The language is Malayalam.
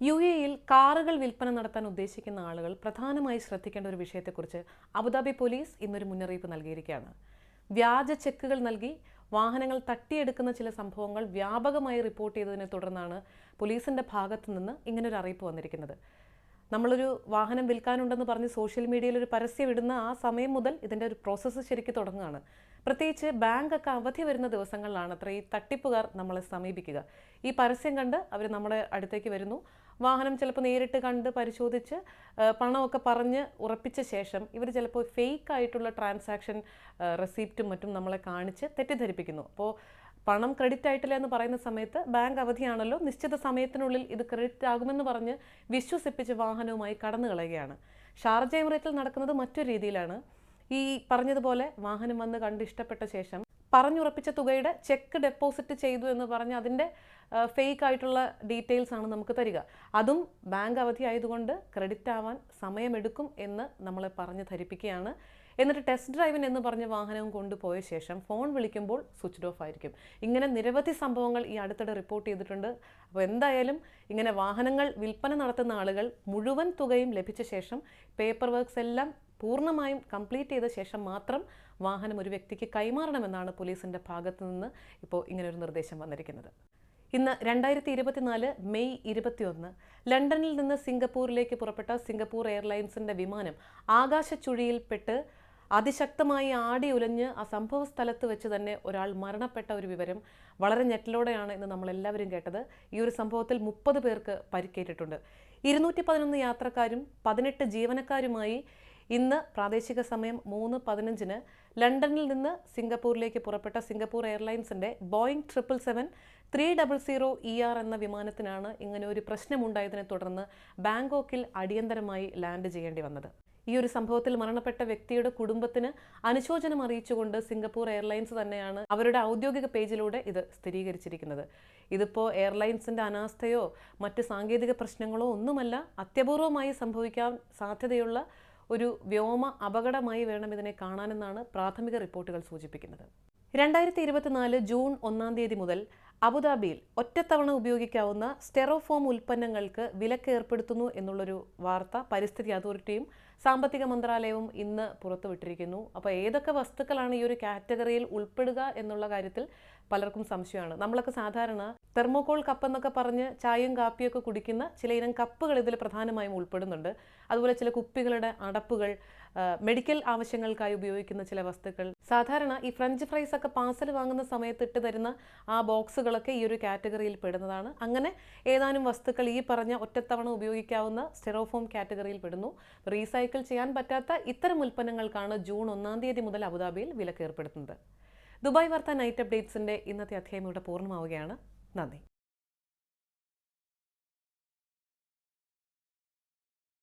യു എയിൽ കാറുകൾ വിൽപ്പന നടത്താൻ ഉദ്ദേശിക്കുന്ന ആളുകൾ പ്രധാനമായി ശ്രദ്ധിക്കേണ്ട ഒരു വിഷയത്തെക്കുറിച്ച് അബുദാബി പോലീസ് ഇന്നൊരു മുന്നറിയിപ്പ് നൽകിയിരിക്കുകയാണ്. വ്യാജ ചെക്കുകൾ നൽകി വാഹനങ്ങൾ തട്ടിയെടുക്കുന്ന ചില സംഭവങ്ങൾ വ്യാപകമായി റിപ്പോർട്ട് ചെയ്തതിനെ തുടർന്നാണ് പോലീസിന്റെ ഭാഗത്തു നിന്ന് ഇങ്ങനൊരു അറിയിപ്പ് വന്നിരിക്കുന്നത്. നമ്മളൊരു വാഹനം വിൽക്കാനുണ്ടെന്ന് പറഞ്ഞ് സോഷ്യൽ മീഡിയയിൽ ഒരു പരസ്യം ഇടുന്ന ആ സമയം മുതൽ ഇതിന്റെ ഒരു പ്രോസസ്സ് ശരിക്കും തുടങ്ങുകയാണ്. പ്രത്യേകിച്ച് ബാങ്കൊക്കെ അവധി വരുന്ന ദിവസങ്ങളിലാണ് അത്ര ഈ തട്ടിപ്പുകാർ നമ്മളെ സമീപിക്കുക. ഈ പരസ്യം കണ്ട് അവർ നമ്മുടെ അടുത്തേക്ക് വരുന്നു. വാഹനം ചിലപ്പോൾ നേരിട്ട് കണ്ട് പരിശോധിച്ച് പണമൊക്കെ പറഞ്ഞ് ഉറപ്പിച്ച ശേഷം ഇവർ ചിലപ്പോൾ ഫേക്ക് ആയിട്ടുള്ള ട്രാൻസാക്ഷൻ റെസീപ്റ്റും മറ്റും നമ്മളെ കാണിച്ച് തെറ്റിദ്ധരിപ്പിക്കുന്നു. അപ്പോൾ പണം ക്രെഡിറ്റ് ആയിട്ടില്ല എന്ന് പറയുന്ന സമയത്ത് ബാങ്ക് അവധിയാണല്ലോ നിശ്ചിത സമയത്തിനുള്ളിൽ ഇത് ക്രെഡിറ്റ് ആകുമെന്ന് പറഞ്ഞ് വിശ്വസിപ്പിച്ച് വാഹനവുമായി കടന്നു കളയുകയാണ്. ഷാർജ എമിറേറ്റിൽ നടക്കുന്നത് മറ്റൊരു രീതിയിലാണ്. ഈ പറഞ്ഞതുപോലെ വാഹനം വന്ന് കണ്ട് ഇഷ്ടപ്പെട്ട ശേഷം പറഞ്ഞുറപ്പിച്ച തുകയുടെ ചെക്ക് ഡെപ്പോസിറ്റ് ചെയ്തു എന്ന് പറഞ്ഞ് അതിന്റെ ഫേക്ക് ആയിട്ടുള്ള ഡീറ്റെയിൽസ് ആണ് നമുക്ക് തരിക. അതും ബാങ്ക് അവധി ആയതുകൊണ്ട് ക്രെഡിറ്റ് ആവാൻ സമയമെടുക്കും എന്ന് നമ്മളെ പറഞ്ഞ് ധരിപ്പിക്കുകയാണ്. എന്നിട്ട് ടെസ്റ്റ് ഡ്രൈവിന് എന്ന് പറഞ്ഞ വാഹനവും കൊണ്ടുപോയ ശേഷം ഫോൺ വിളിക്കുമ്പോൾ സ്വിച്ച് ഓഫ് ആയിരിക്കും. ഇങ്ങനെ നിരവധി സംഭവങ്ങൾ ഈ അടുത്തിടെ റിപ്പോർട്ട് ചെയ്തിട്ടുണ്ട്. അപ്പോൾ എന്തായാലും ഇങ്ങനെ വാഹനങ്ങൾ വിൽപ്പന നടത്തുന്ന ആളുകൾ മുഴുവൻ തുകയും ലഭിച്ച ശേഷം പേപ്പർ വർക്ക്സ് എല്ലാം പൂർണമായും കംപ്ലീറ്റ് ചെയ്ത ശേഷം മാത്രം വാഹനം ഒരു വ്യക്തിക്ക് കൈമാറണമെന്നാണ് പോലീസിന്റെ ഭാഗത്തു നിന്ന് ഇപ്പോൾ ഇങ്ങനൊരു നിർദ്ദേശം വന്നിരിക്കുന്നത്. ഇന്ന് രണ്ടായിരത്തി ഇരുപത്തിനാല് മെയ് ഇരുപത്തിയൊന്ന് ലണ്ടനിൽ നിന്ന് സിംഗപ്പൂരിലേക്ക് പുറപ്പെട്ട സിംഗപ്പൂർ എയർലൈൻസിന്റെ വിമാനം ആകാശച്ചുഴിയിൽപ്പെട്ട് അതിശക്തമായി ആടി ഉലഞ്ഞ് ആ സംഭവ സ്ഥലത്ത് വെച്ച് തന്നെ ഒരാൾ മരണപ്പെട്ട ഒരു വിവരം വളരെ ഞെട്ടലോടെയാണ് ഇന്ന് നമ്മളെല്ലാവരും കേട്ടത്. ഈ ഒരു സംഭവത്തിൽ മുപ്പത് പേർക്ക് പരിക്കേറ്റിട്ടുണ്ട്. ഇരുന്നൂറ്റി പതിനൊന്ന് യാത്രക്കാരും പതിനെട്ട് ജീവനക്കാരുമായി ഇന്ന് പ്രാദേശിക സമയം മൂന്ന് പതിനഞ്ചിന് ലണ്ടനിൽ നിന്ന് സിംഗപ്പൂരിലേക്ക് പുറപ്പെട്ട Singapore എയർലൈൻസിന്റെ Boeing triple seven three double zero E R എന്ന വിമാനത്തിനാണ് ഇങ്ങനെ ഒരു പ്രശ്നമുണ്ടായതിനെ തുടർന്ന് ബാങ്കോക്കിൽ അടിയന്തരമായി ലാൻഡ് ചെയ്യേണ്ടി വന്നത്. ഈ ഒരു സംഭവത്തിൽ മരണപ്പെട്ട വ്യക്തിയുടെ കുടുംബത്തിന് അനുശോചനം അറിയിച്ചുകൊണ്ട് സിംഗപ്പൂർ എയർലൈൻസ് തന്നെയാണ് അവരുടെ ഔദ്യോഗിക പേജിലൂടെ ഇത് സ്ഥിരീകരിച്ചിരിക്കുന്നത്. ഇതിപ്പോൾ എയർലൈൻസിന്റെ അനാസ്ഥയോ മറ്റ് സാങ്കേതിക പ്രശ്നങ്ങളോ ഒന്നുമല്ല അത്യപൂർവമായി സംഭവിക്കാൻ സാധ്യതയുള്ള ഒരു വ്യോമ അപകടമായി വേണം ഇതിനെ കാണാനെന്നാണ് പ്രാഥമിക റിപ്പോർട്ടുകൾ സൂചിപ്പിക്കുന്നത്. രണ്ടായിരത്തി ഇരുപത്തിനാല് ജൂൺ ഒന്നാം തീയതി മുതൽ അബുദാബിയിൽ ഒറ്റത്തവണ ഉപയോഗിക്കാവുന്ന സ്റ്റെറോഫോം ഉൽപ്പന്നങ്ങൾക്ക് വിലക്ക് ഏർപ്പെടുത്തുന്നു എന്നുള്ളൊരു വാർത്ത പരിസ്ഥിതി അതോറിറ്റിയും സാമ്പത്തിക മന്ത്രാലയവും ഇന്ന് പുറത്തുവിട്ടിരിക്കുന്നു. അപ്പോൾ ഏതൊക്കെ വസ്തുക്കളാണ് ഈ ഒരു കാറ്റഗറിയിൽ ഉൾപ്പെടുക എന്നുള്ള കാര്യത്തിൽ പലർക്കും സംശയമാണ്. നമ്മളൊക്കെ സാധാരണ തെർമോകോൾ കപ്പ് എന്നൊക്കെ പറഞ്ഞ് ചായയും കാപ്പിയും ഒക്കെ കുടിക്കുന്ന ചില ഇനം കപ്പുകൾ ഇതിൽ പ്രധാനമായും ഉൾപ്പെടുന്നുണ്ട്. അതുപോലെ ചില കുപ്പികളുടെ അടപ്പുകൾ മെഡിക്കൽ ആവശ്യങ്ങൾക്കായി ഉപയോഗിക്കുന്ന ചില വസ്തുക്കൾ സാധാരണ ഈ ഫ്രഞ്ച് ഫ്രൈസ് ഒക്കെ പാർസൽ വാങ്ങുന്ന സമയത്ത് ഇട്ട് തരുന്ന ആ ബോക്സുകളൊക്കെ ഈ ഒരു കാറ്റഗറിയിൽ പെടുന്നതാണ്. അങ്ങനെ ഏതാനും വസ്തുക്കൾ ഈ പറഞ്ഞ ഒറ്റത്തവണ ഉപയോഗിക്കാവുന്ന സ്റ്റെറോഫോം കാറ്റഗറിയിൽ പെടുന്നു. റീസൈക്കിൾ ചെയ്യാൻ പറ്റാത്ത ഇത്തരം ഉൽപ്പന്നങ്ങൾക്കാണ് ജൂൺ ഒന്നാം തീയതി മുതൽ അബുദാബിയിൽ വിലക്ക് ഏർപ്പെടുത്തുന്നത് ദുബായ് വാർത്ത നൈറ്റ് അപ്ഡേറ്റ്സിന്റെ ഇന്നത്തെ അധ്യായം ഇവിടെ പൂർണമാവുകയാണ്. നന്ദി.